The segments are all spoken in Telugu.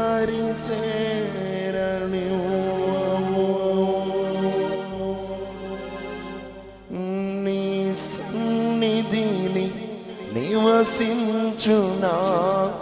దారి చేరనివ్వవు. నీ సన్నిధిని నివసించు నాకు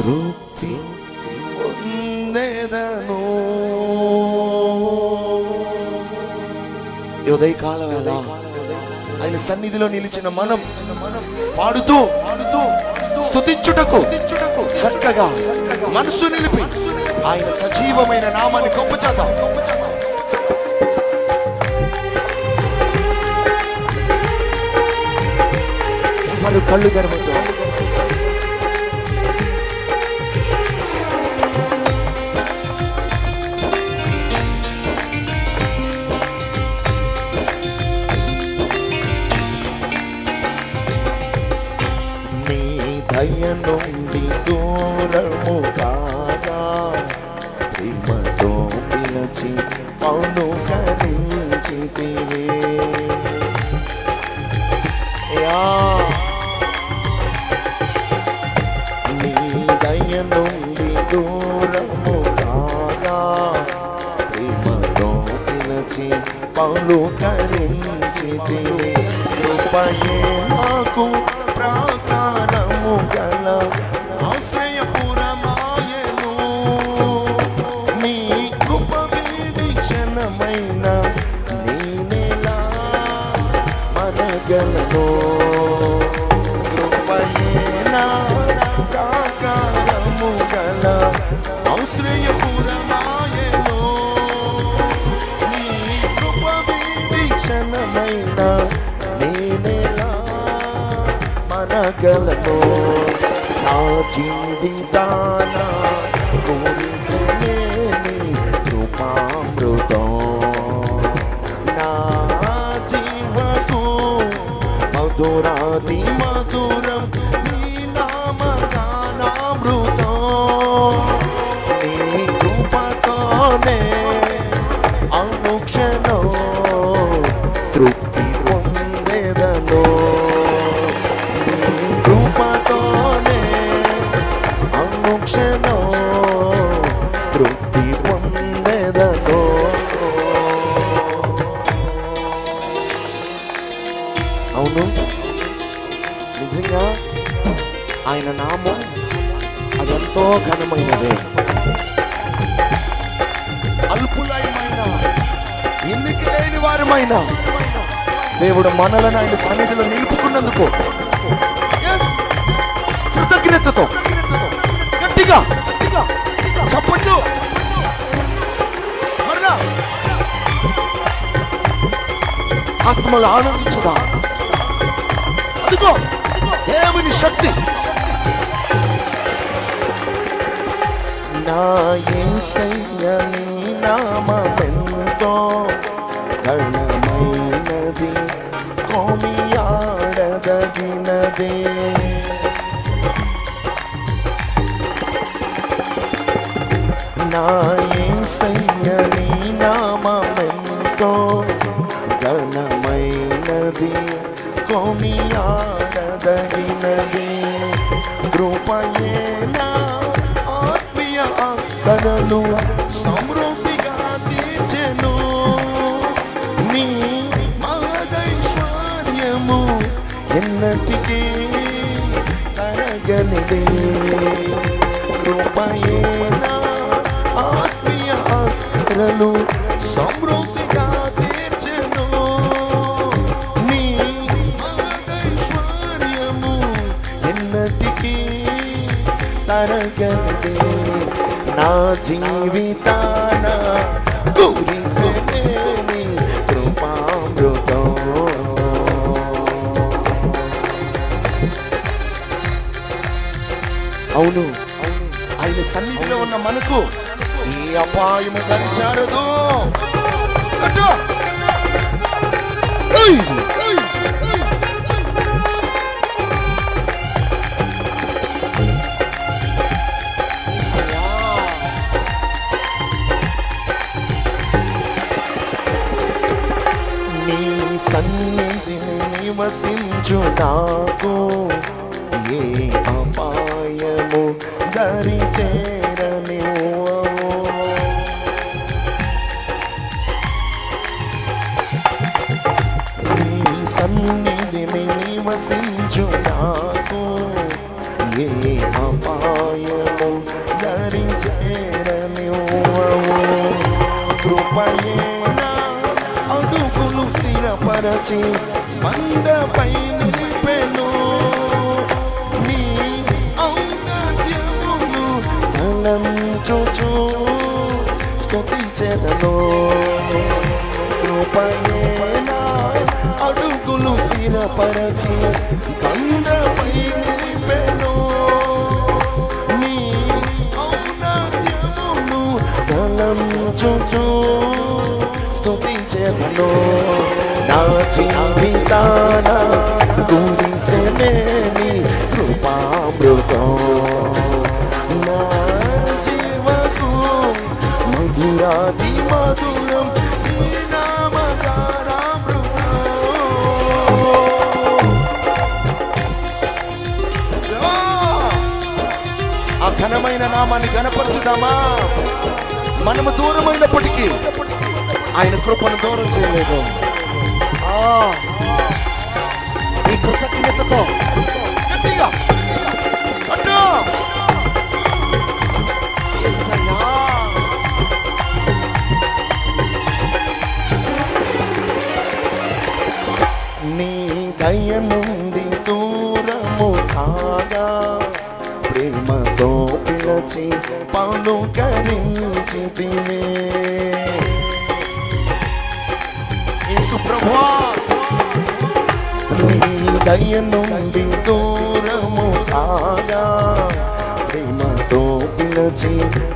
తృప్తి పొందేదను. ఈ ఉదయకాల వేళ ఆయన సన్నిధిలో నిలిచిన మనం పాడుతూ పాడుతూ స్థుతించుటకు చక్కగా మనసు నిలిపి ఆయన సజీవమైన నామాన్ని గొప్ప చేద్దాం. ఎవరు కళ్ళు తెరవద్దు. దయ నుండి దూరము కాగా ప్రేమతో పిలచి పౌను కరించితివే యా ప్రాకారము గల ఆశ్రయపురమాయను నీ కృప వీడి క్షణమైన నేనెలా మనగలను కృపయే నా గల ఆశ్రయపురమాయను నా ఆయన నామం అదెంతో ఘనమైనదే. అల్పులైన ఎన్నిక లేని వారమైన దేవుడు మనలను ఆయన సన్నిధిలో నిలుపుకున్నందుకు కృతజ్ఞతతో గట్టిగా చెప్పండు మరలా ఆత్మలు ఆనందించుదా. అదిగో దేవుని శక్తి. నా యేసయ్య నీ నామమెంతో ఘనమైనది కొనియాడదగినదే నా నీ నామమెంతో ఘనమైనది కొనియాడదగినది కృపయే కడలు సమృద్ధిగా తీర్చెను. నీ మహదైశ్వర్యము ఎన్నటికీ తరగనిదే కృపయేనా ఆత్మీయ ఆకడలు నా జీవితాన కురిసేని కృపామృతం. అవును ఆయన సన్నిధిలో ఉన్న మనకు ఈ అపాయము దరిచారదు నివసించు నాకు ఏ అపాయము దరి చేరని సన్నిధిని నివసించు నాకు ఏ అపాయము దరి చేరని కృపయే స్థిరపరచి మందపై నిలిపెను. నీ ఔన్నత్యమును తలంచుచు స్తుతించెదను. కృపయేనా అడుగులు స్థిరపరచి మందపై నిలిపెను. నీ ఔన్నత్యమును తలంచుచు స్తుతించెదను. నా జీవితాన కురిసెనేని కృపామృతం. నా జీవకు మధురాది మధురం ఘనమైన నామాన్ని గణపరచుదామా మనము దూరమైనప్పటికీ ఆయన కృపను దూరం చేయలేదు. ఆ, ఈ కృతజ్ఞతతో గట్టిగా అడ్డు. యేసయ్యా. నీ దయ నుండి దూరము కాగా ప్రేమతో పిలచి పలుకరించి తినే దయ నుండి దూరము కాగా ప్రేమతో పిలచి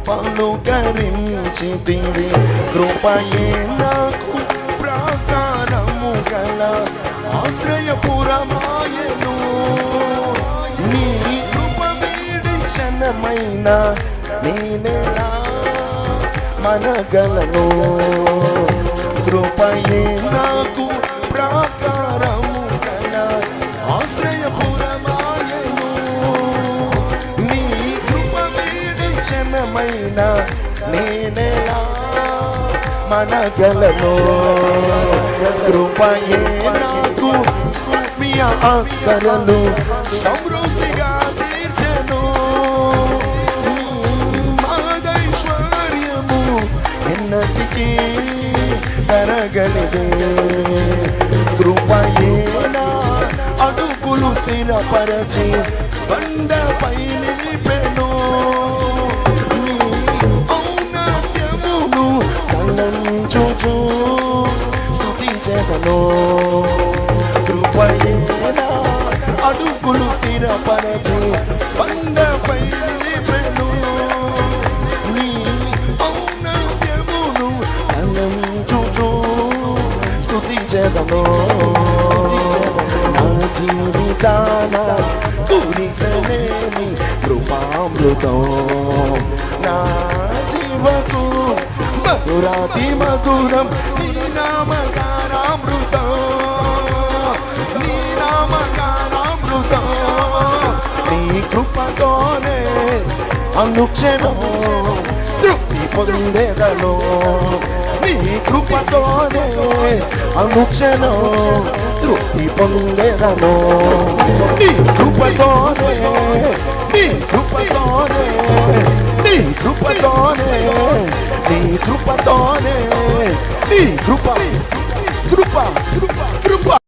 పలుకరించి తిని కృపయే నాకు ప్రాకారము గల ఆశ్రయపురమాయను నీ కృప వీడి క్షణమైన నేనెలా మనగలను. కృపయే నాకు ప్రాకారము గల ఆశ్రయపురమాయను నీ కృప వీడి క్షణమైన నేనెలా? మనగలను కృపయే నాకు మీ అక్కరలు తరగలిదే కృపయేనా అడుగులు స్థిరపరచి. బండపై నిలిపెను స్తుతించెదను నా జీవితాన కురిసలేని కృపామృతం. నా జీవకు మధురాతి మధురం నీ నామకారామృతం నీ నామకారామృతం నీ కృపతోనే అనుక్షణం తృప్తి పొందేదను. నీ కృపతోనే అనుక్షణం తృప్తి పొందేదను. నీ కృపతోనే నీ కృపతోనే నీ కృపతోనే నీ కృపతోనే నీ కృప కృప కృప కృప.